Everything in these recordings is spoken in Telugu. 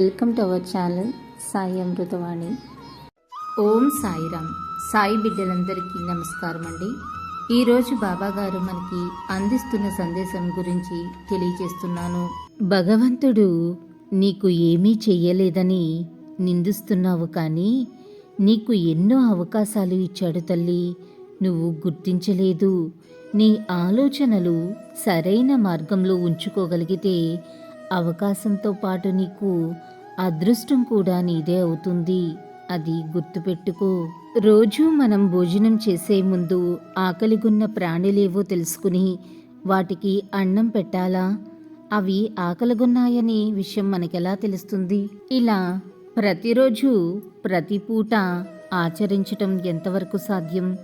Welcome to our channel Sai Amritavani Om Sairam. Sai బిడ్డలందరికీ నమస్కారం అండి. ఈరోజు బాబాగారు మనకి అందిస్తున్న సందేశం గురించి తెలియజేస్తున్నాను. భగవంతుడు నీకు ఏమీ చెయ్యలేదని నిందిస్తున్నావు కానీ నీకు ఎన్నో అవకాశాలు ఇచ్చాడు తల్లి. నువ్వు గుర్తించలేదు. నీ ఆలోచనలు సరైన మార్గంలో ఉంచుకోగలిగితే అవకాశంతో పాటు నీకు అదృష్టం కూడా నీదే అవుతుంది. అది గుర్తుపెట్టుకో. రోజు మనం భోజనం చేసే ముందు ఆకలిగున్న ప్రాణులేవో తెలుసుకుని వాటికి అన్నం పెట్టాలా? అవి ఆకలిగున్నాయని విషయం మనకెలా తెలుస్తుంది? ఇలా ప్రతిరోజు ప్రతి పూట ఆచరించటం ఎంతవరకు సాధ్యం?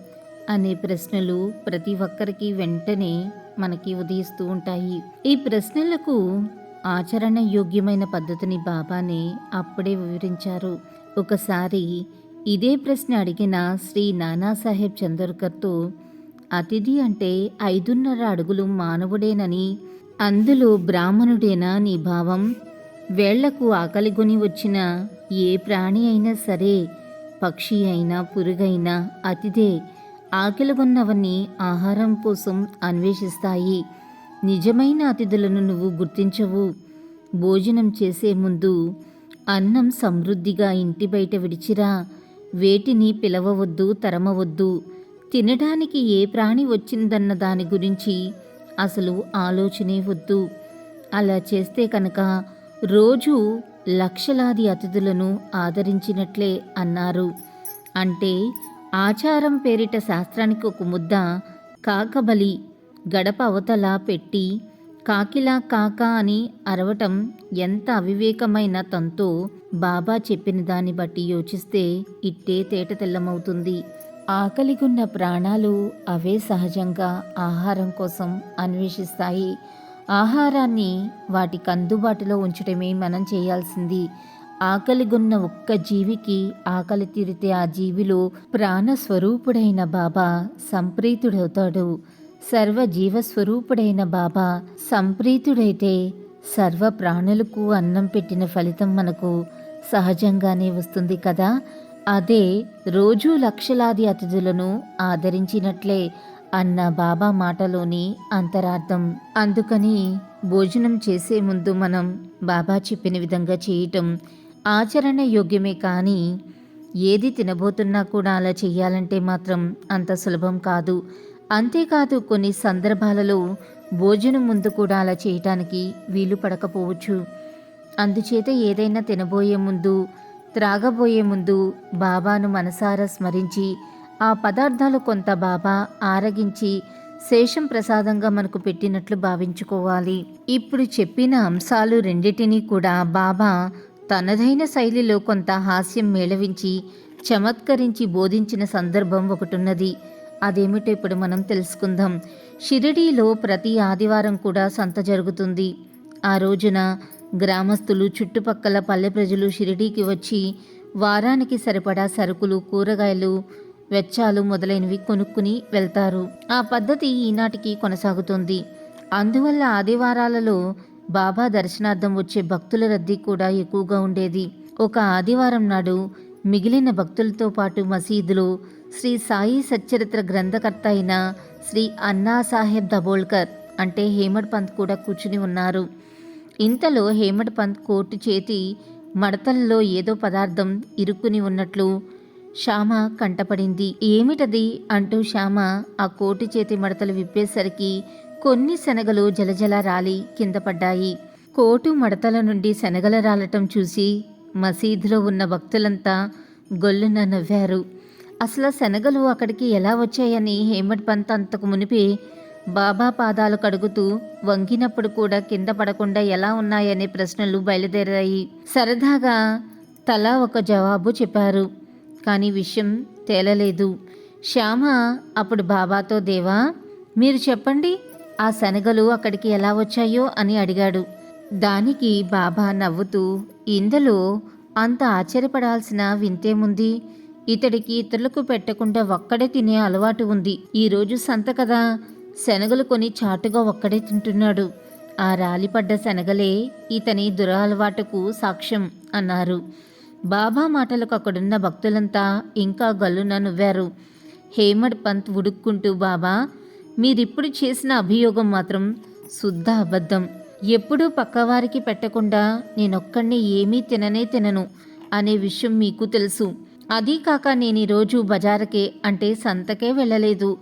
అనే ప్రశ్నలు ప్రతి ఒక్కరికి వెంటనే మనకి ఉదయిస్తూ ఉంటాయి. ఈ ప్రశ్నలకు ఆచరణ యోగ్యమైన పద్ధతిని బాబానే అప్పుడే వివరించారు. ఒకసారి ఇదే ప్రశ్న అడిగిన శ్రీ నానాసాహెబ్ చంద్రకర్తో అతిథి అంటే ఐదున్నర అడుగులు మానవుడేనని అందులో బ్రాహ్మణుడేనా నీ భావం? వేళ్ళకు ఆకలిగొని వచ్చిన ఏ ప్రాణి అయినా సరే పక్షి అయినా పురుగైనా అతిథే ఆకలిగొన్నవన్నీ ఆహారం కోసం అన్వేషిస్తాయి. నిజమైన అతిథులను నువ్వు గుర్తించవు. భోజనం చేసే ముందు అన్నం సమృద్ధిగా ఇంటి బయట విడిచిరా. వేటిని పిలవవద్దు తరమవద్దు. తినడానికి ఏ ప్రాణి వచ్చిందన్న దాని గురించి అసలు ఆలోచనే వద్దు. అలా చేస్తే కనుక రోజు లక్షలాది అతిథులను ఆదరించినట్లే అన్నారు. అంటే ఆచారం పేరిట శాస్త్రానికి ఒక ముద్ద కాకబలి గడప అవతల పెట్టి కాకిలా కాక అని అరవటం ఎంత అవివేకమైన తంతో బాబా చెప్పిన దాన్ని బట్టి యోచిస్తే ఇట్టే తేట తెల్లమవుతుంది. ఆకలిగున్న ప్రాణాలు అవే సహజంగా ఆహారం కోసం అన్వేషిస్తాయి. ఆహారాన్ని వాటికి అందుబాటులో ఉంచడమే మనం చేయాల్సింది. ఆకలిగొన్న ఒక్క జీవికి ఆకలి తీరితే ఆ జీవిలో ప్రాణస్వరూపుడైన బాబా సంప్రీతుడవుతాడు. సర్వజీవస్వరూపుడైన బాబా సంప్రీతుడైతే సర్వ ప్రాణులకు అన్నం పెట్టిన ఫలితం మనకు సహజంగానే వస్తుంది కదా. అదే రోజూ లక్షలాది అతిథులను ఆదరించినట్లే అన్న బాబా మాటలోని అంతరార్థం. అందుకని భోజనం చేసే ముందు మనం బాబా చెప్పిన విధంగా చేయటం ఆచరణ యోగ్యమే కానీ ఏది తినబోతున్నా కూడా అలా చెయ్యాలంటే మాత్రం అంత సులభం కాదు. అంతేకాదు కొన్ని సందర్భాలలో భోజనం ముందు కూడా అలా చేయటానికి వీలు పడకపోవచ్చు. అందుచేత ఏదైనా తినబోయే ముందు త్రాగబోయే ముందు బాబాను మనసారా స్మరించి ఆ పదార్థాలు కొంత బాబా ఆరగించి శేషం ప్రసాదంగా మనకు పెట్టినట్లు భావించుకోవాలి. ఇప్పుడు చెప్పిన అంశాలు రెండిటినీ కూడా బాబా తనదైన శైలిలో కొంత హాస్యం మేళవించి చమత్కరించి బోధించిన సందర్భం ఒకటున్నది. అదేమిటో ఇప్పుడు మనం తెలుసుకుందాం. షిరిడీలో ప్రతి ఆదివారం కూడా సంత జరుగుతుంది. ఆ రోజున గ్రామస్తులు చుట్టుపక్కల పల్లె ప్రజలు షిరిడీకి వచ్చి వారానికి సరిపడా సరుకులు కూరగాయలు వెచ్చాలు మొదలైనవి కొనుక్కుని వెళ్తారు. ఆ పద్ధతి ఈనాటికి కొనసాగుతుంది. అందువల్ల ఆదివారాలలో బాబా దర్శనార్థం వచ్చే భక్తుల రద్దీ కూడా ఎక్కువగా ఉండేది. ఒక ఆదివారం నాడు మిగిలిన భక్తులతో పాటు మసీదులో శ్రీ సాయి సచ్చరిత్ర గ్రంథకర్త అయిన శ్రీ అన్నా సాహెబ్ దబోల్కర్ అంటే హేమడ్ పంత్ కూడా కూర్చుని ఉన్నారు. ఇంతలో హేమడ్ పంత్ కోర్టు చేతి మడతల్లో ఏదో పదార్థం ఇరుక్కుని ఉన్నట్లు శ్యామ కంటపడింది. ఏమిటది? అంటూ శ్యామ ఆ కోటి చేతి మడతలు విప్పేసరికి కొన్ని శనగలు జలజల రాలి కింద పడ్డాయి. కోటు మడతల నుండి శనగల రాలటం చూసి మసీదులో ఉన్న భక్తులంతా గొల్లున నవ్వారు. అసలు శనగలు అక్కడికి ఎలా వచ్చాయని హేమడ్ పంత్ అంతకు మునిపి బాబా పాదాలు కడుగుతూ వంగినప్పుడు కూడా కింద పడకుండా ఎలా ఉన్నాయనే ప్రశ్నలు బయలుదేరాయి. సరదాగా తలా ఒక జవాబు చెప్పారు. కానీ విషయం తేలలేదు. శ్యామ అప్పుడు బాబాతో దేవా మీరు చెప్పండి ఆ శనగలు అక్కడికి ఎలా వచ్చాయో అని అడిగాడు. దానికి బాబా నవ్వుతూ ఇందులో అంత ఆశ్చర్యపడాల్సిన వింతేముంది? ఇతడికి ఇతరులకు పెట్టకుండా ఒక్కడే తినే అలవాటు ఉంది. ఈరోజు సంత కదా. శనగలు కొని చాటుగా ఒక్కడే తింటున్నాడు. ఆ రాలిపడ్డ శనగలే ఇతని దురలవాటుకు సాక్ష్యం అన్నారు. బాబా మాటలకు అక్కడున్న భక్తులంతా ఇంకా గల్లున నువ్వారు. హేమడ్ పంత్ ఉడుక్కుంటూ బాబా మీరిప్పుడు చేసిన అభియోగం మాత్రం శుద్ధ అబద్ధం. ఎప్పుడూ పక్కవారికి పెట్టకుండా నేనొక్కడిని ఏమీ తిననే తినను అనే విషయం మీకు తెలుసు. అదీ కాక నేను ఈరోజు బజారుకే అంటే సంతకే వెళ్ళలేదు.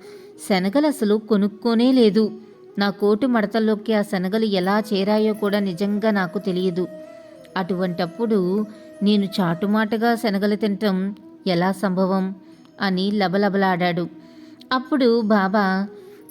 శనగలు అసలు కొనుక్కోనే లేదు. నా కోటు మడతల్లోకి ఆ శనగలు ఎలా చేరాయో కూడా నిజంగా నాకు తెలియదు. అటువంటప్పుడు నేను చాటుమాటుగా శనగలు తినటం ఎలా సంభవం? అని లబలబలాడాడు. అప్పుడు బాబా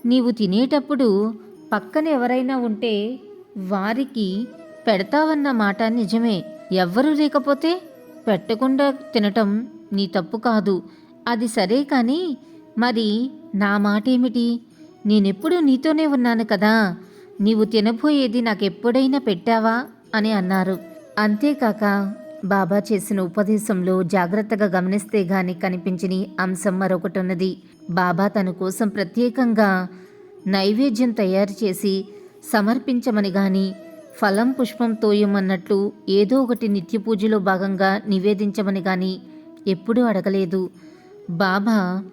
నీవు తినేటప్పుడు పక్కన ఎవరైనా ఉంటే వారికి పెడతావన్న మాట నిజమే. ఎవ్వరూ లేకపోతే పెట్టకుండా తినటం నీ తప్పు కాదు. అది సరే కానీ మరి నా మాట ఏమిటి నేనెప్పుడు నీతోనే ఉన్నాను కదా. నీవు తినబోయేది నాకెప్పుడైనా పెట్టావా? అని అన్నారు. అంతేకాక బాబా చేసిన ఉపదేశంలో జాగ్రత్తగా గమనిస్తే గాని కనిపించని అంశం మరొకటి ఉన్నది బాబా తన కోసం ప్రత్యేకంగా నైవేద్యం తయారు చేసి సమర్పించమని గాని ఫలం పుష్పం తోయమన్నట్లు ఏదో ఒకటి నిత్య పూజలో భాగంగా నివేదించమని గాని ఎప్పుడూ అడగలేదు. బాబా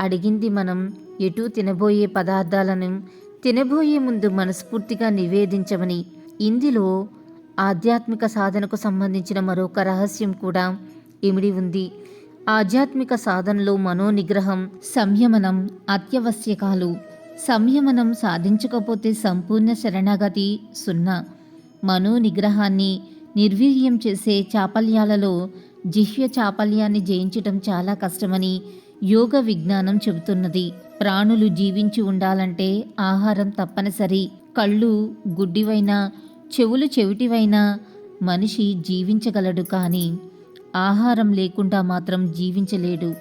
అడిగింది మనం ఎటూ తినబోయే పదార్థాలను తినబోయే ముందు మనస్ఫూర్తిగా నివేదించమని. ఇందులో ఆధ్యాత్మిక సాధనకు సంబంధించిన మరొక రహస్యం కూడా ఇమిడి ఉంది. ఆధ్యాత్మిక సాధనలో మనోనిగ్రహం సంయమనం అత్యవశ్యకాలు. సంయమనం సాధించకపోతే సంపూర్ణ శరణాగతి సున్నా. మనోనిగ్రహాన్ని నిర్వీర్యం చేసే చాపల్యాలలో జిహ్య చాపల్యాన్ని జయించటం చాలా కష్టమని యోగ విజ్ఞానం చెబుతున్నది. ప్రాణులు జీవించి ఉండాలంటే ఆహారం తప్పనిసరి. కళ్ళు గుడ్డివైనా చెవులు చెవిటివైనా మనిషి జీవించగలడు కానీ ఆహారం లేకుండా మాత్రం జీవించలేడు.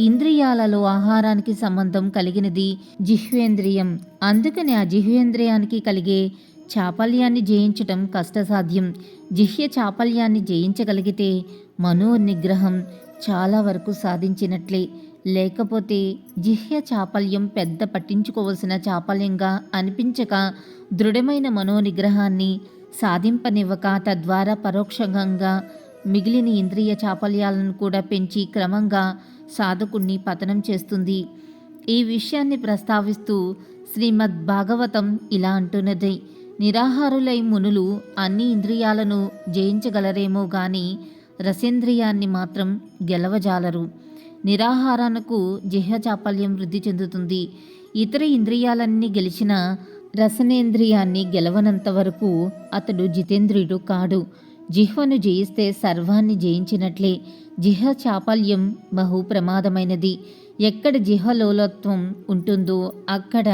ఇంద్రియాలలో ఆహారానికి సంబంధం కలిగినది జిహ్వేంద్రియం. అందుకని ఆ జిహ్వేంద్రియానికి కలిగే చాపల్యాన్ని జయించటం కష్టసాధ్యం. జిహ్య చాపల్యాన్ని జయించగలిగితే మనో నిగ్రహం చాలా వరకు సాధించినట్లే. లేకపోతే జిహ్య చాపల్యం పెద్ద పట్టించుకోవలసిన చాపల్యంగా అనిపించక దృఢమైన మనోనిగ్రహాన్ని సాధింపనివ్వక తద్వారా పరోక్షంగా మిగిలిన ఇంద్రియ చాపల్యాలను కూడా పెంచి క్రమంగా సాధకుణ్ణి పతనం చేస్తుంది. ఈ విషయాన్ని ప్రస్తావిస్తూ శ్రీమద్ భాగవతం ఇలా అంటున్నది. నిరాహారులై మునులు అన్ని ఇంద్రియాలను జయించగలరేమో గాని రసేంద్రియాన్ని మాత్రం గెలవజాలరు. నిరాహారానికి జిహ్య చాపల్యం వృద్ధి చెందుతుంది. ఇతర ఇంద్రియాలన్నీ గెలిచిన రసనేంద్రియాన్ని గెలవనంత వరకు అతడు జితేంద్రియుడు కాడు. జిహ్వను జయిస్తే సర్వాన్ని జయించినట్లే జిహ చాపల్యం బహు ప్రమాదమైనది ఎక్కడ జిహలోలత్వం ఉంటుందో అక్కడ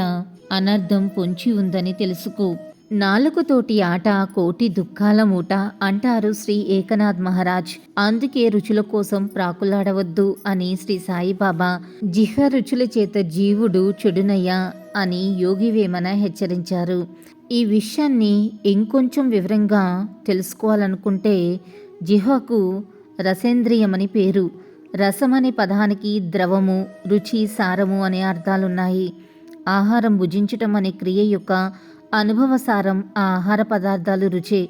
అనర్థం పొంచి ఉందని తెలుసుకో. నాలుగుతోటి ఆట కోటి దుఃఖాల మూట అంటారు శ్రీ ఏకనాథ్ మహారాజ్. అందుకే రుచుల కోసం ప్రాకులాడవద్దు అని శ్రీ సాయిబాబా జిహ రుచుల చేత జీవుడు చెడునయ్యా అని యోగి వేమన హెచ్చరించారు. ఈ విషయాన్ని ఇంకొంచెం వివరంగా తెలుసుకోవాలనుకుంటే జిహకు రసేంద్రియమని పేరు. రసం అనే పదానికి ద్రవము రుచి సారము అనే అర్థాలున్నాయి. ఆహారం భుజించటం అనే క్రియ యొక్క అనుభవసారం ఆ ఆహార పదార్థాలు రుచే.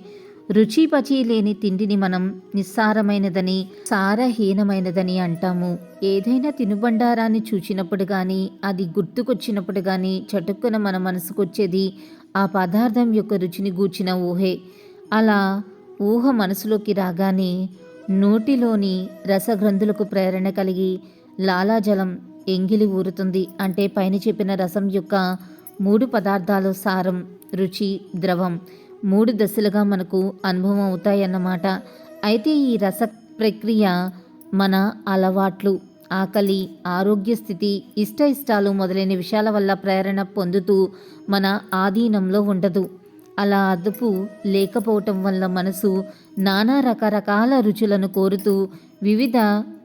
రుచి పచి లేని తిండిని మనం నిస్సారమైనదని సారహీనమైనదని అంటాము. ఏదైనా తినుబండారాన్ని చూచినప్పుడు కానీ అది గుర్తుకొచ్చినప్పుడు కానీ చటుక్కున మన మనసుకొచ్చేది ఆ పదార్థం యొక్క రుచిని గూర్చిన ఊహే. అలా ఊహ మనసులోకి రాగానే నోటిలోని రసగ్రంథులకు ప్రేరణ కలిగి లాలాజలం ఎంగిలి ఊరుతుంది. అంటే పైన చెప్పిన రసం యొక్క మూడు పదార్థాలు సారం రుచి ద్రవం మూడు దశలుగా మనకు అనుభవం అవుతాయన్నమాట. అయితే ఈ రస ప్రక్రియ మన అలవాట్లు ఆకలి ఆరోగ్య స్థితి ఇష్ట ఇష్టాలు మొదలైన విషయాల వల్ల ప్రేరణ పొందుతూ మన ఆధీనంలో ఉండదు. అలా అదుపు లేకపోవటం వల్ల మనసు నానా రకరకాల రుచులను కోరుతూ వివిధ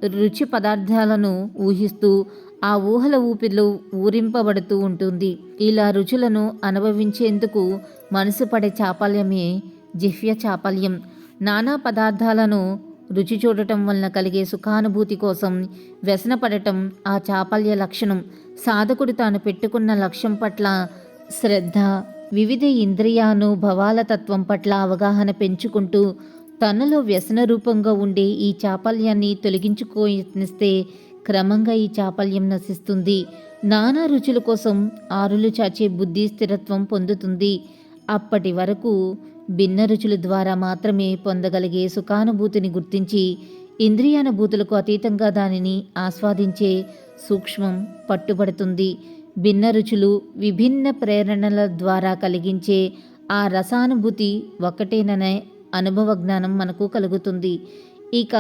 రుచి పదార్థాలను ఊహిస్తూ ఆ ఊహల ఊపిరిలో ఊరింపబడుతూ ఉంటుంది. ఇలా రుచులను అనుభవించేందుకు మనసు పడే చాపల్యమే జిహ్య చాపల్యం. నానా పదార్థాలను రుచి చూడటం వలన కలిగే సుఖానుభూతి కోసం వ్యసనపడటం ఆ చాపల్య లక్షణం. సాధకుడు తాను పెట్టుకున్న లక్ష్యం పట్ల శ్రద్ధ వివిధ ఇంద్రియానుభవాల తత్వం పట్ల అవగాహన పెంచుకుంటూ తనలో వ్యసన రూపంగా ఉండే ఈ చాపల్యాన్ని తొలగించుకో యత్నిస్తే క్రమంగా ఈ చాపల్యం నశిస్తుంది. నానా రుచుల కోసం ఆరులు చాచే బుద్ధి స్థిరత్వం పొందుతుంది. అప్పటి వరకు భిన్న రుచుల ద్వారా మాత్రమే పొందగలిగే సుఖానుభూతిని గుర్తించి ఇంద్రియానుభూతులకు అతీతంగా దానిని ఆస్వాదించే సూక్ష్మం పట్టుబడుతుంది. భిన్న రుచులు విభిన్న ప్రేరణల ద్వారా కలిగించే ఆ రసానుభూతి ఒకటేననే అనుభవ జ్ఞానం మనకు కలుగుతుంది. ఇక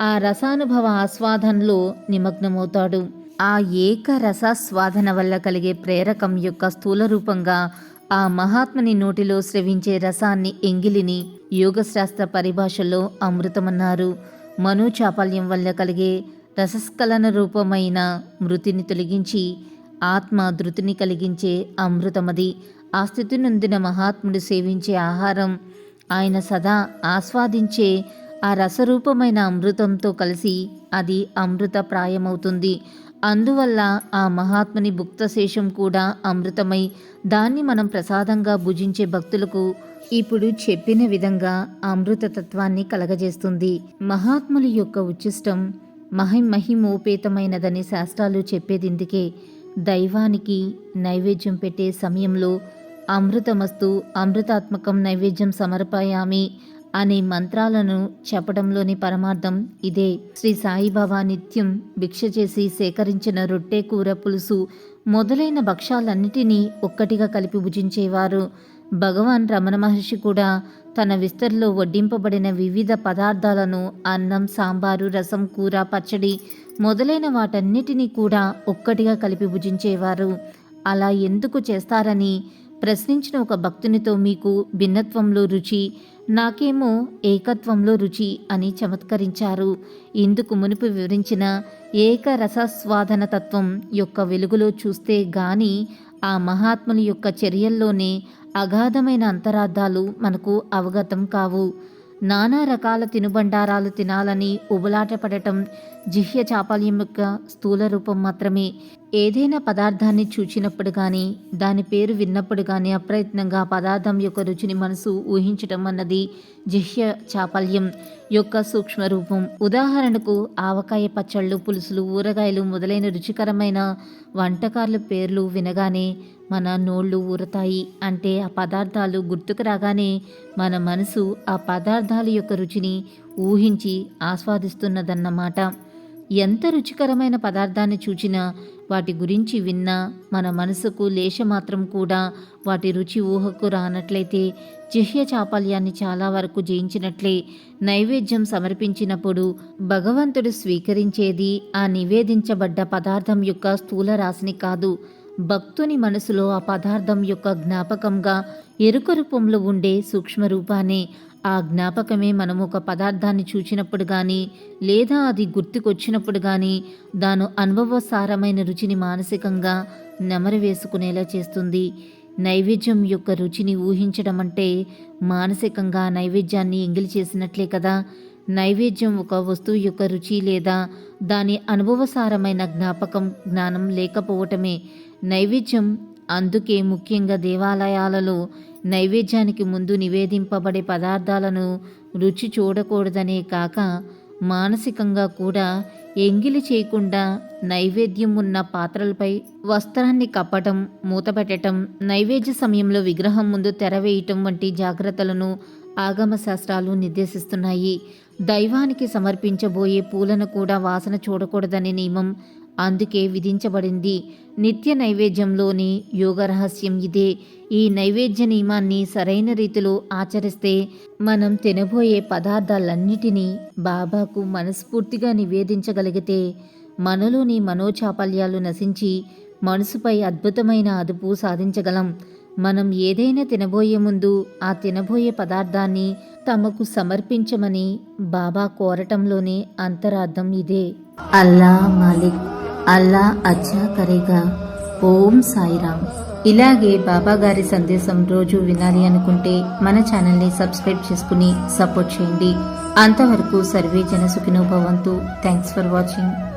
ఆ రసానుభవ ఆస్వాదనలో నిమగ్నమవుతాడు. ఆ ఏక రసాస్వాదన వల్ల కలిగే ప్రేరకం యొక్క స్థూల రూపంగా ఆ మహాత్ముని నోటిలో స్రవించే రసాన్ని ఎంగిలిని యోగశాస్త్ర పరిభాషలో అమృతమన్నారు. మనోచాపల్యం వల్ల కలిగే రసస్కలన రూపమైన మృతిని తొలగించి ఆత్మ ధృతిని కలిగించే అమృతమది. ఆ స్థితి నొందిన మహాత్ముడు సేవించే ఆహారం ఆయన సదా ఆస్వాదించే ఆ రసరూపమైన అమృతంతో కలిసి అది అమృత ప్రాయమవుతుంది అందువల్ల ఆ మహాత్ముని భుక్తశేషం కూడా అమృతమై దాన్ని మనం ప్రసాదంగా భుజించే భక్తులకు ఇప్పుడు చెప్పిన విధంగా అమృతతత్వాన్ని కలగజేస్తుంది. మహాత్ముల యొక్క ఉచ్చిష్టం మహిమహిమోపేతమైనదని శాస్త్రాలు చెప్పేదిందుకే దైవానికి నైవేద్యం పెట్టే సమయంలో అమృతమస్తు అమృతాత్మకం నైవేద్యం సమర్పయామి అనే మంత్రాలను చెప్పడంలోని పరమార్థం ఇదే. శ్రీ సాయిబాబా నిత్యం భిక్ష చేసి సేకరించిన రొట్టె కూర పులుసు మొదలైన భక్ష్యాలన్నిటినీ ఒక్కటిగా కలిపి భుజించేవారు. భగవాన్ రమణ మహర్షి కూడా తన విస్తరిలో వడ్డింపబడిన వివిధ పదార్థాలను అన్నం సాంబారు రసం కూర పచ్చడి మొదలైన వాటన్నిటినీ కూడా ఒక్కటిగా కలిపి భుజించేవారు. అలా ఎందుకు చేస్తారని ప్రశ్నించిన ఒక భక్తునితో మీకు భిన్నత్వంలో రుచి నాకేమో ఏకత్వంలో రుచి అని చమత్కరించారు. ఇందుకు మునుపు వివరించిన ఏక రసస్వాదన తత్వం యొక్క వెలుగులో చూస్తే గాని ఆ మహాత్ముని యొక్క చర్యల్లోనే అగాధమైన అంతరార్థాలు మనకు అవగతం కావు. నానా రకాల తినుబండారాలు తినాలని ఉబలాటపడటం జిహ్య చాపల్యం యొక్క స్థూల రూపం మాత్రమే. ఏదైనా పదార్థాన్ని చూచినప్పుడు కానీ దాని పేరు విన్నప్పుడు కానీ అప్రయత్నంగా ఆ పదార్థం యొక్క రుచిని మనసు ఊహించటం అన్నది జిహ్య చాపల్యం యొక్క సూక్ష్మ రూపం. ఉదాహరణకు ఆవకాయ పచ్చళ్ళు పులుసులు ఊరగాయలు మొదలైన రుచికరమైన వంటకాల పేర్లు వినగానే మన నోళ్ళు ఊరతాయి. అంటే ఆ పదార్థాలు గుర్తుకు రాగానే మన మనసు ఆ పదార్థాల యొక్క రుచిని ఊహించి ఆస్వాదిస్తున్నదన్నమాట. ఎంత రుచికరమైన పదార్థాన్ని చూచినా వాటి గురించి విన్నా మన మనసుకు లేశమాత్రం కూడా వాటి రుచి ఊహకు రానట్లయితే జిహ్య చాపల్యాన్ని చాలా వరకు జయించినట్లే నైవేద్యం సమర్పించినప్పుడు భగవంతుడు స్వీకరించేది ఆ నివేదించబడ్డ పదార్థం యొక్క స్థూల రాశిని కాదు. భక్తుని మనసులో ఆ పదార్థం యొక్క జ్ఞాపకంగా ఎరుక రూపంలో ఉండే సూక్ష్మ రూపాన్ని ఆ జ్ఞాపకమే మనం ఒక పదార్థాన్ని చూచినప్పుడు కానీ లేదా అది గుర్తుకొచ్చినప్పుడు కానీ దాని అనుభవసారమైన రుచిని మానసికంగా నెమరవేసుకునేలా చేస్తుంది. నైవేద్యం యొక్క రుచిని ఊహించడం అంటే మానసికంగా నైవేద్యాన్ని ఎంగిలి చేసినట్లే కదా. నైవేద్యం ఒక వస్తువు యొక్క రుచి లేదా దాని అనుభవసారమైన జ్ఞాపకం జ్ఞానం లేకపోవటమే. నైవేద్యం అందుకే ముఖ్యంగా దేవాలయాలలో నైవేద్యానికి ముందు నివేదింపబడే పదార్థాలను రుచి చూడకూడదనే కాక మానసికంగా కూడా ఎంగిలి చేయకుండా నైవేద్యం ఉన్న పాత్రలపై వస్త్రాన్ని కప్పటం మూతపెట్టడం నైవేద్య సమయంలో విగ్రహం ముందు తెరవేయటం వంటి జాగ్రత్తలను ఆగమ శాస్త్రాలు నిర్దేశిస్తున్నాయి. దైవానికి సమర్పించబోయే పూలను కూడా వాసన చూడకూడదనే నియమం అందుకే విధించబడింది. నిత్య నైవేద్యంలోని యోగ రహస్యం ఇదే. ఈ నైవేద్య నియమాన్ని సరైన రీతిలో ఆచరిస్తే మనం తినబోయే పదార్థాలన్నిటినీ బాబాకు మనస్ఫూర్తిగా నివేదించగలిగితే మనలోని మనోచాపల్యాలు నశించి మనసుపై అద్భుతమైన అదుపు సాధించగలం. మనం ఏదైనా తినబోయే ముందు ఆ తినబోయే పదార్థాన్ని తమకు సమర్పించమని బాబా కోరటంలోనే అంతరార్థం ఇదే. అల్లా మాలిక్ అల్లా అచ్చా కరేగా. ఓం సాయిరామ్. ఇలాగే బాబా గారి సందేశం రోజు వినాలి అనుకుంటే మన ఛానల్ని సబ్స్క్రైబ్ చేసుకుని సపోర్ట్ చేయండి. అంతవరకు సర్వే జన సుఖినో భవంతు థ్యాంక్స్ ఫర్ వాచింగ్.